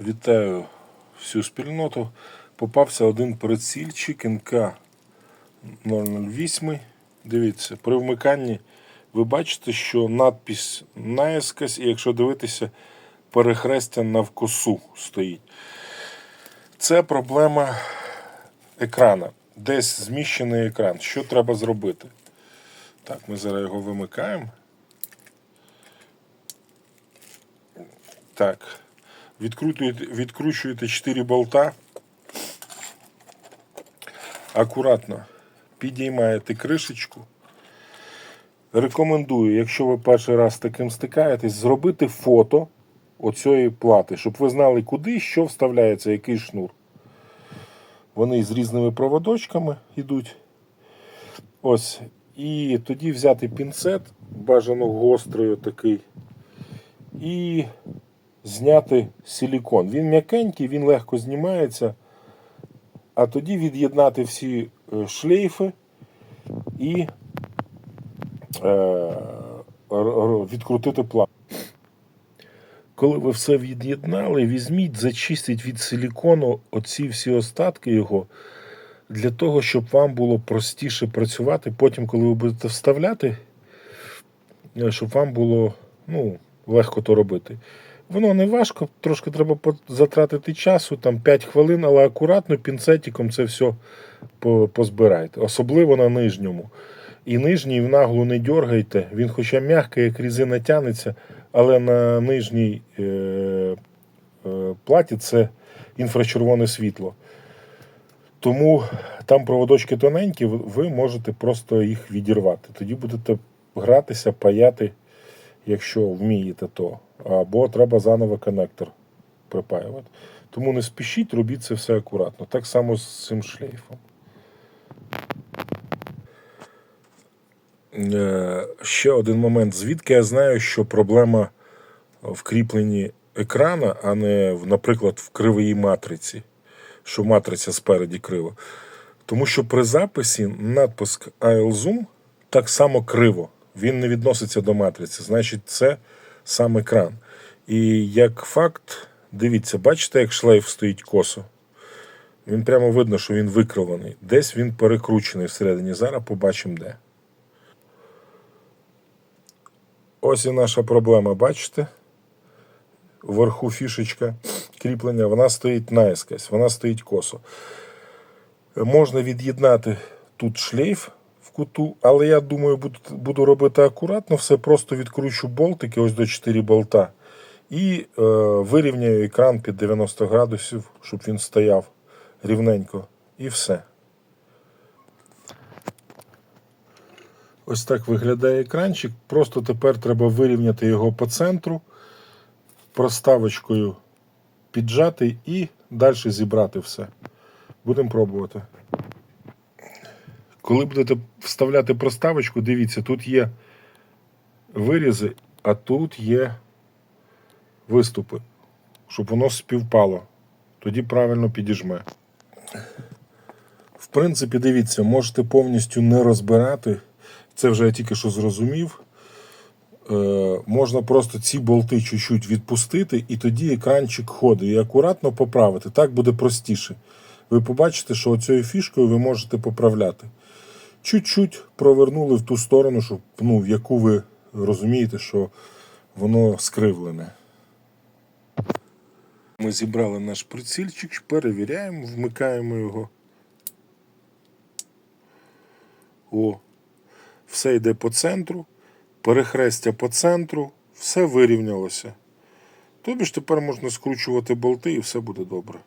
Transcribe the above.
Вітаю всю спільноту. Попався один прицільчик НК 008. Дивіться, при вмиканні ви бачите, що надпись наїскось, і якщо дивитися, перехрестя навкосу стоїть. Це проблема екрана. Десь зміщений екран. Що треба зробити? Так, ми зараз його вимикаємо. Так. Відкрутуєте, відкручуєте 4 болта. Акуратно підіймаєте кришечку. Рекомендую, якщо ви перший раз з таким стикаєтесь, зробити фото оцієї плати, щоб ви знали, куди що вставляється, який шнур. Вони з різними проводочками йдуть. Ось. І тоді взяти пінцет, бажано гострий такий, і зняти силікон. Він м'якенький, він легко знімається. А тоді від'єднати всі е, шлейфи і е, відкрутити плату. Коли ви все від'єднали, візьміть, зачистіть від силікону оці всі остатки його, для того, щоб вам було простіше працювати. Потім, коли ви будете вставляти, е, щоб вам було ну, легко то робити. Воно не важко, трошки треба затратити часу, там 5 хвилин, але акуратно пінцетиком це все позбирайте. Особливо на нижньому. І нижній в наглу не дергайте. Він хоча м'який, як різина тянеться, але на нижній е, е, платі це інфрачервоне світло. Тому там проводочки тоненькі, ви- можете просто їх відірвати. Тоді будете гратися, паяти, якщо вмієте то. Або треба заново коннектор припаювати. Тому не спішіть, робіть це все акуратно. Так само з цим шлейфом. Е, Ще один момент. Звідки я знаю, що проблема в кріпленні екрана, а не, наприклад, в кривій матриці, що матриця спереді крива. Тому що при записі надпис IL-Zoom так само криво. Він не відноситься до матриці. Значить, це сам екран. І як факт, дивіться, бачите, як шлейф стоїть косо. Він прямо видно, що він викривлений. Десь він перекручений всередині. Зараз побачимо де. Ось і наша проблема, бачите? Вверху фішечка кріплення, вона стоїть наїскось, вона стоїть косо. Можна від'єднати тут шлейф куту, але я думаю, буду, буду робити акуратно, все просто відкручу болтики, ось до 4 болта, і е, вирівняю екран під 90 градусів, щоб він стояв рівненько. І все. Ось так виглядає екранчик. Просто тепер треба вирівняти його по центру, проставочкою піджати і далі зібрати все. Будемо пробувати. Коли будете вставляти проставочку, дивіться, тут є вирізи, а тут є виступи, щоб воно співпало. Тоді правильно підіжме. В принципі, дивіться, можете повністю не розбирати. Це вже я тільки що зрозумів. Е, можна просто ці болти чуть-чуть відпустити, і тоді екранчик ходить і акуратно поправити. Так буде простіше. Ви побачите, що оцією фішкою ви можете поправляти. Чуть-чуть провернули в ту сторону, щоб, ну, в яку ви розумієте, що воно скривлене. Ми зібрали наш прицільчик, перевіряємо, вмикаємо його. О, все йде по центру, перехрестя по центру, все вирівнялося. Тобі ж тепер можна скручувати болти і все буде добре.